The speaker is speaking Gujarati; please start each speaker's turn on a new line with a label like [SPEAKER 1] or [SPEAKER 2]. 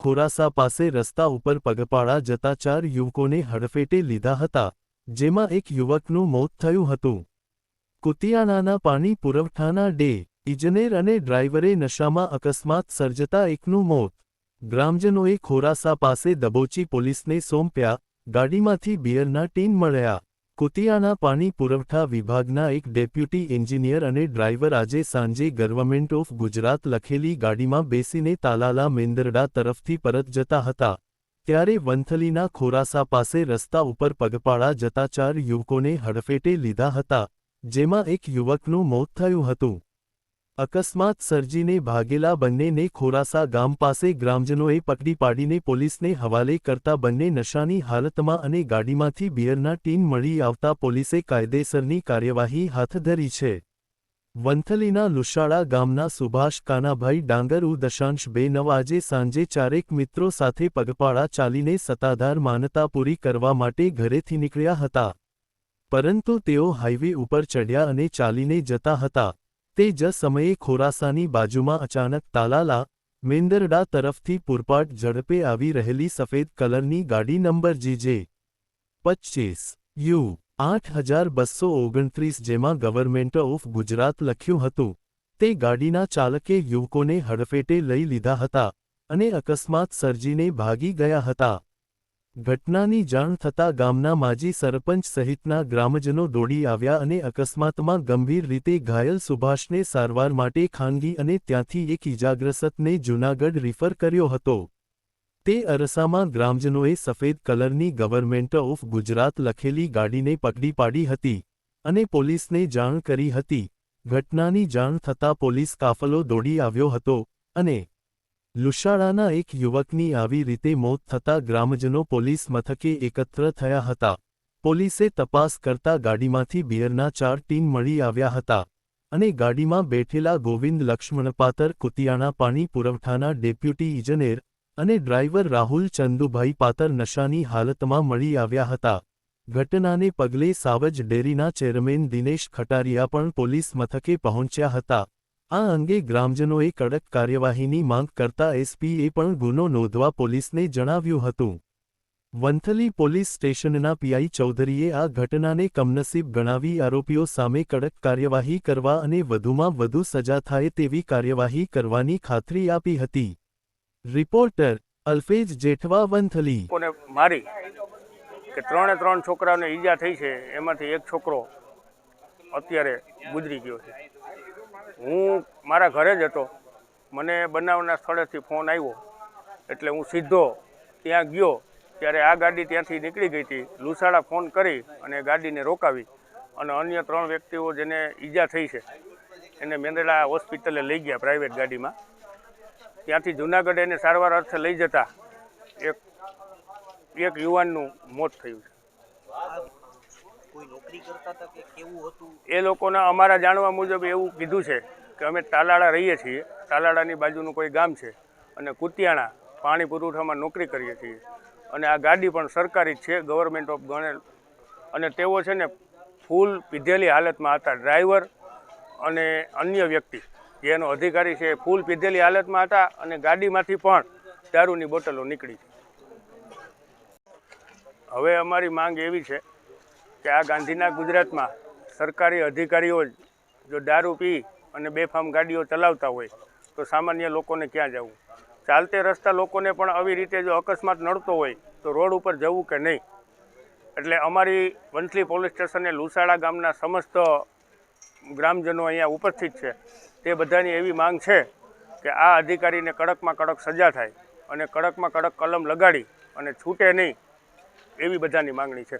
[SPEAKER 1] ખોરાસા પાસે રસ્તા ઉપર પગપાળા જતા ચાર યુવકોને હડફેટે લીધા હતા, જેમાં એક યુવકનું મોત થયું હતું. કુતિયાણાના પાણી પુરવઠાના ડે, ઇજનેર અને ડ્રાઈવરે નશામાં અકસ્માત સર્જતા એકનું મોત. ગ્રામજનોએ ખોરાસા પાસે દબોચી પોલીસને સોંપ્યા, ગાડીમાંથી બિયરના ટીન મળ્યા. કુતિયાના પાણી પુરવઠા વિભાગના એક ડેપ્યુટી એન્જિનિયર અને ડ્રાઈવર આજે સાંજે ગવર્મેન્ટ ઓફ ગુજરાત લખેલી ગાડીમાં બેસીને તાલાલા મેંદરડા તરફથી પરત જતા હતા. ત્યારે વંથલીના ખોરાસા પાસે રસ્તા ઉપર પગપાળા જતા ચાર યુવકોને હડફેટે લીધા હતા, જેમાં એક યુવકનું મોત થયું હતું. અકસ્માત સર્જીને ભાગેલા બંનેને ખોરાસા ગામ પાસે ગ્રામજનોએ પકડી પાડીને પોલીસને હવાલે કરતા બંને નશાની હાલતમાં અને ગાડીમાંથી બિયરના ટીન મળી આવતા પોલીસે કાયદેસરની કાર્યવાહી હાથ ધરી છે. વંથલીના લુશાળા ગામના સુભાષ કાનાભાઈ ડાંગર ઉ દશાંશ બે નવ આજે સાંજે ચારેક મિત્રો સાથે પગપાળા ચાલીને સત્તાધાર માનતા પૂરી કરવા માટે ઘરેથી નીકળ્યા હતા. પરંતુ તેઓ હાઈવે ઉપર ચડ્યા અને ચાલીને જતા હતા. તે જ સમયે ખોરાસાની બાજુમાં અચાનક તાલાલા મેંદરડા તરફથી પૂરપાટ ઝડપે આવી રહેલી સફેદ કલરની ગાડી નંબર જીજે પચ્ચીસ યુ આઠ હજાર બસો ઓગણત્રીસ જેમાં ગવર્મેન્ટ ઓફ ગુજરાત લખ્યું હતું. તે ગાડીના ચાલકે યુવકોને હડફેટે લઈ લીધા હતા અને અકસ્માત સર્જીને ભાગી ગયા હતા. ઘટનાની જાણ થતાં ગામના માજી સરપંચ સહિતના ગ્રામજનો દોડી આવ્યા અને અકસ્માતમાં ગંભીર રીતે ઘાયલ સુભાષને સારવાર માટે ખાનગી અને ત્યાંથી એક ઇજાગ્રસ્તને જૂનાગઢ રિફર કર્યો હતો. તે અરસામાં ગ્રામજનોએ સફેદ કલરની ગવર્મેન્ટ ઓફ ગુજરાત લખેલી ગાડીને પકડી પાડી હતી અને પોલીસને જાણ કરી હતી. ઘટનાની જાણ થતાં પોલીસ કાફલો દોડી આવ્યો હતો અને લુશાળાના એક યુવકની આવી રીતે મોત થતાં ગ્રામજનો પોલીસ મથકે એકત્ર થયા હતા. પોલીસે તપાસ કરતા ગાડીમાંથી બિયરના ચાર ટીન મળી આવ્યા હતા અને ગાડીમાં બેઠેલા ગોવિંદ લક્ષ્મણપાતર, કુતિયાણા પાણી પુરવઠાના ડેપ્યુટી ઇજનેર અને ડ્રાઈવર રાહુલ ચંદુભાઈ પાતર નશાની હાલતમાં મળી આવ્યા હતા. ઘટનાને પગલે સાવજ ડેરીના ચેરમેન દિનેશ ખટારિયા પણ પોલીસ મથકે પહોંચ્યા હતા. આ અંગે ગ્રામજનોએ કડક કાર્યવાહીની માંગ કરતા એસપીએ પણ ગુનો નોંધવા પોલીસને જણાવ્યું હતું. વંથલી પોલીસ સ્ટેશનના પીઆઈ ચૌધરીએ આ ઘટનાને કમનસીબ ગણાવી આરોપીઓ સામે કડક કાર્યવાહી કરવા અને વધુમાં વધુ સજા થાય તેવી કાર્યવાહી કરવાની ખાતરી આપી હતી. રિપોર્ટર અલ્ફેજ જેઠવા વંથલી.
[SPEAKER 2] મારી કે ત્રણે ત્રણ છોકરાઓને ઈજા થઈ છે, એમાંથી એક છોકરો અત્યારે ગુજરી ગયો છે. હું મારા ઘરે જ હતો. મને બનાવના સ્થળેથી ફોન આવ્યો. એટલે હું સીધો ત્યાં ગયો. ત્યારે આ ગાડી ત્યાંથી નીકળી ગઈ હતી. લુસાડા ફોન કરી અને ગાડીને રોકાવી. અને અન્ય ત્રણ વ્યક્તિઓ જેને ઈજા થઈ છે, એને મેંદડા હોસ્પિટલે લઈ ગયા પ્રાઇવેટ ગાડીમાં. ત્યાંથી જુનાગઢ એને સારવાર અર્થે લઈ જતા એક એક યુવાનનું મોત થયું છે. એ લોકોના અમારા જાણવા મુજબ એવું કીધું છે કે અમે તાલાળા રહીએ છીએ, તાલાળાની બાજુનું કોઈ ગામ છે અને કુતિયાણા પાણી પુરવઠામાં નોકરી કરીએ છીએ. અને આ ગાડી પણ સરકારી જ છે ગવર્મેન્ટ ઓફ ગણેલ. અને તેઓ છે ને ફૂલ પીધેલી હાલતમાં હતા. ડ્રાઈવર અને અન્ય વ્યક્તિ, જેનો અધિકારી છે એ ફૂલ પીધેલી હાલતમાં હતા અને ગાડીમાંથી પણ દારૂની બોટલો નીકળી. હવે અમારી માંગ એવી છે કે આ ગાંધીના ગુજરાતમાં સરકારી અધિકારીઓ જો દારૂ પી અને બેફામ ગાડીઓ ચલાવતા હોય, તો સામાન્ય લોકોને ક્યાં જવું? ચાલતે રસ્તા લોકોને પણ આવી રીતે જો અકસ્માત નડતો હોય, તો રોડ ઉપર જવું કે નહીં? એટલે અમારી વંથલી પોલીસ સ્ટેશને લુસાડા ગામના સમસ્ત ગ્રામજનો અહીંયા ઉપસ્થિત છે. તે બધાની એવી માંગ છે કે આ અધિકારીને કડકમાં કડક સજા થાય અને કડકમાં કડક કલમ લગાડી અને છૂટે નહીં, એવી બધાની માંગણી છે.